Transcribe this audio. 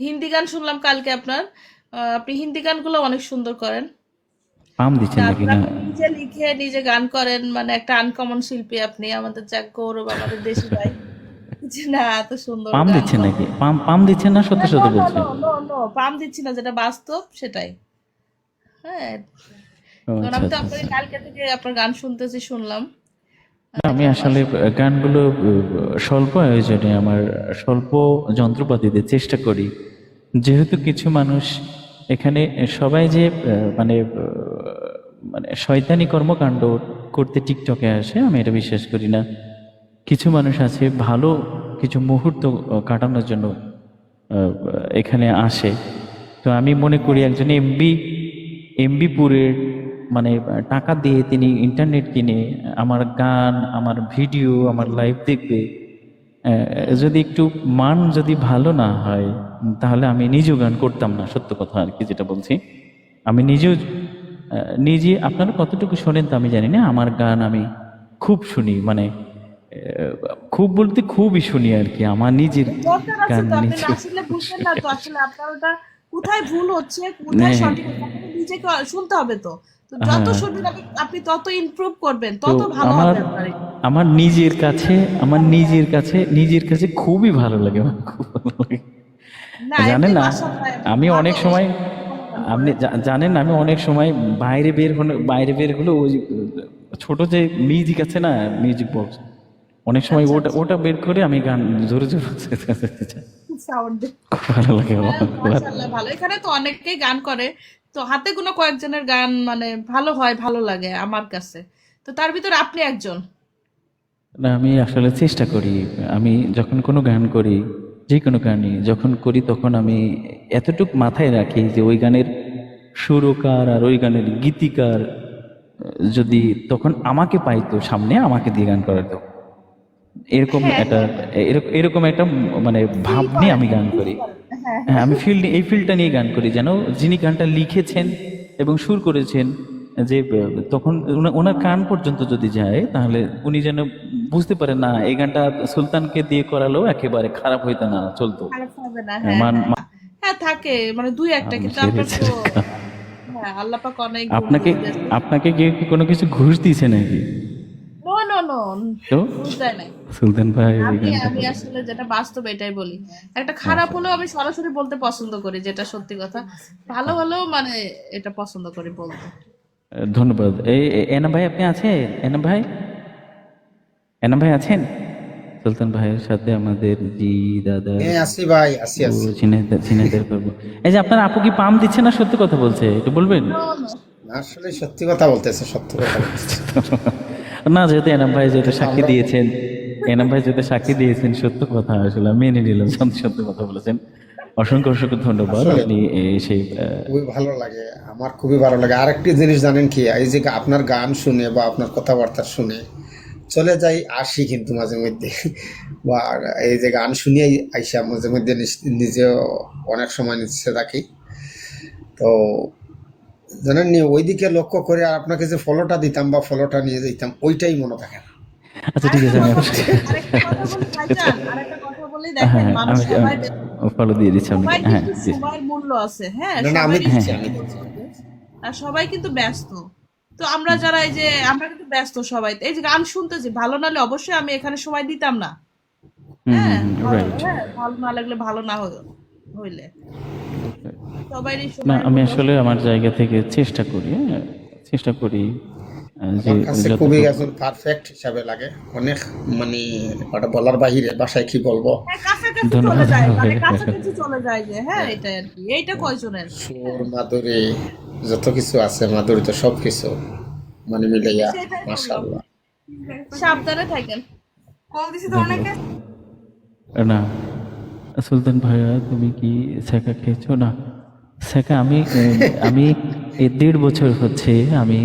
হিন্দি গান শুনলাম কালকে আপনার। আপনি হিন্দি গানগুলো অনেক সুন্দর করেন। পাম দিচ্ছেন নাকি? না আপনি নিজে লিখে নিজে গান করেন মানে একটা আনকমন শিল্পী আপনি আমাদের যাক গৌরব আমাদের দেশি ভাই। না এত সুন্দর পাম গান। দিচ্ছেন নাকি? পাম পাম দিচ্ছেন না? সত্যি সত্যি বলছেন নো নো নো পাম দিচ্ছি না যেটা বাস্তব সেটাই। হ্যাঁ। আচ্ছা আমি তো আচ্ছা আপনার কালকে থেকে আপনার গান শুনতেছি শুনলাম। আমি আসলে গানগুলো স্বল্প আয়োজনে আমার স্বল্প যন্ত্রপাতিতে চেষ্টা করি। যেহেতু কিছু মানুষ এখানে সবাই যে মানে মানে শয়তানি কর্মকাণ্ড করতে টিকটকে আসে, আমি এটা বিশ্বাস করি না। কিছু মানুষ আছে, ভালো কিছু মুহূর্ত কাটানোর জন্য এখানে আসে। তো আমি মনে করি একজন এমবি, এমবিপুরের মানে টাকা দিয়ে তিনি ইন্টারনেট কিনে আমার গান আমার ভিডিও আমার লাইভ দেখবে যদি একটু মান যদি ভালো না হয় তাহলে আমি নিজেও গান করতাম না সত্য কথা আর কি যেটা বলছি আমি নিজেও নিজে আপনারা কতটুকু শোনেন তো আমি জানি না আমার গান আমি খুব শুনি মানে খুব বলতে খুবই শুনি আর কি আমার নিজের গান নিজে কোথায় ভুল হচ্ছে কোথায় হ্যাঁ। সঠিক হচ্ছে আপনাকে নিজেকে শুনতে হবে তো। যত হ্যাঁ। শুনবেন আপনি আপনি তত ইমপ্রুভ করবেন তত ভালো আমার হবে আমার নিজের কাছে আমার নিজের কাছে নিজের কাছে খুবই ভালো লাগে জানেন না আমি অনেক সময় আপনি জানেন আমি অনেক সময় বাইরে বের হলে বাইরে বের হলে ওই ছোট যে মিউজিক আছে না মিউজিক বক্স অনেক সময় আচ্ছা, ওটা ওটা বের করে আমি গান জোরে জোরে ভালো লাগে ভালো। এখানে তো অনেকেই গান করে তো হাতে কোনো কয়েকজনের গান মানে ভালো হয় ভালো লাগে আমার কাছে। তো তার ভিতরে আপনি একজন। না আমি আসলে চেষ্টা করি। আমি যখন কোনো গান করি যে কোনো গানই যখন করি তখন আমি এতটুক মাথায় রাখি যে ওই গানের সুরকার আর ওই গানের গীতিকার যদি তখন আমাকে পাইতো সামনে আমাকে দিয়ে গান করাতো। এরকম একটা এরকম এরকম একটা মানে ভাব নিয়ে আমি গান করি। হ্যাঁ। হ্যাঁ আমি ফিল্ড এই ফিল্ডটা নিয়ে গান করি যেন যিনি গানটা লিখেছেন এবং সুর করেছেন যে তখন ওনার কান পর্যন্ত যদি যায় তাহলে উনি যেন বুঝতে পারে না এই গানটা সুলতানকে দিয়ে করালেও একেবারে খারাপ হইতো না চলতো। হ্যাঁ হ্যাঁ। থাকে মানে দুই একটা কিন্তু আপনাকে আপনাকে কি কোনো কিছু ঘুষ দিয়েছে নাকি নো নো নো তো বুঝতে নাই সুলতান ভাই আমি আসলে যেটা বাস্তব এটাই বলি। একটা খারাপ হলেও আমি সরাসরি বলতে পছন্দ করি যেটা সত্যি কথা। ভালো হলেও মানে এটা পছন্দ করি বলতে। ধন্যবাদ। এই এনাম ভাই আপনি আছেন? এনাম ভাই? এনাম ভাই আছেন? সুলতান ভাইয়ের সাথে আমাদের জি দাদা হ্যাঁ আসি ভাই আসি আসি। চিনাইতে পারব এই যে আপনার আপু কি পাম দিচ্ছে না সত্যি কথা বলছে? একটু বলবেন? আসলে সত্যি কথা বলতেছে সত্যি কথা বলতেছে। না যেহেতু এনাম ভাই যেহেতু সাক্ষী দিয়েছেন এনাম ভাই যেহেতু সাক্ষী দিয়েছেন সত্য কথা আসলে মেনে নিলাম সত্য কথা বলেছেন। অসংখ্য অসংখ্য ধন্যবাদ। আপনি সেই খুবই ভালো লাগে আমার খুবই ভালো লাগে। আরেকটি জিনিস জানেন কি এই যে আপনার গান শুনে বা আপনার কথাবার্তা শুনে চলে যাই আসি কিন্তু মাঝে মধ্যে। বা এই যে গান শুনিয়ে আইসা মাঝে মধ্যে নিজ- নিজেও অনেক সময় নিচ্ছে থাকি। তো জানেন নি ওইদিকে লক্ষ্য করে আর আপনাকে যে ফলোটা দিতাম বা ফলোটা নিয়ে যেতাম ওইটাই মনে থাকে না। আচ্ছা ঠিক আছে বলি দেখেন হ্যাঁ মানুষ সবাই ফলো দিয়ে দিচ্ছি হ্যাঁ কিন্তু মূল্য আছে হ্যাঁ না না আমি দিচ্ছি। হ্যাঁ। আমি দিচ্ছি। আর সবাই কিন্তু ব্যস্ত। তো আমরা যারা এই যে আমরা কিন্তু ব্যস্ত সবাই। এই যে গান শুনতেছি ভালো না হলে অবশ্যই আমি এখানে সময় দিতাম না। হ্যাঁ ভালো- হ্যাঁ, ভালো না লাগলে ভালো না হই- হইলে। না আমি আসলে আমার জায়গা থেকে চেষ্টা করি হ্যাঁ, চেষ্টা করি যে যত- খুবই একজন পারফেক্ট হিসাবে লাগে। অনেক মানে ওটা বলার বাহিরে কি বলব? হ্যাঁ, কাছাকাছি ধন্যবাদ। চলে যায় মানে চলে যায় যে হ্যাঁ এটা আর কি এইটা কয়জনের? সুর মাধুরী যত কিছু আছে মাধুরী তো সব কিছু মানে মিলাইয়া মাশাআল্লাহ। সাবধানে থাকেন। কল দিছি তো অনেকে না সুলতান ভাইয়া তুমি কি শেখা খেয়েছো? না। শেখা আমি আমি এই দেড় বছর হচ্ছে আমি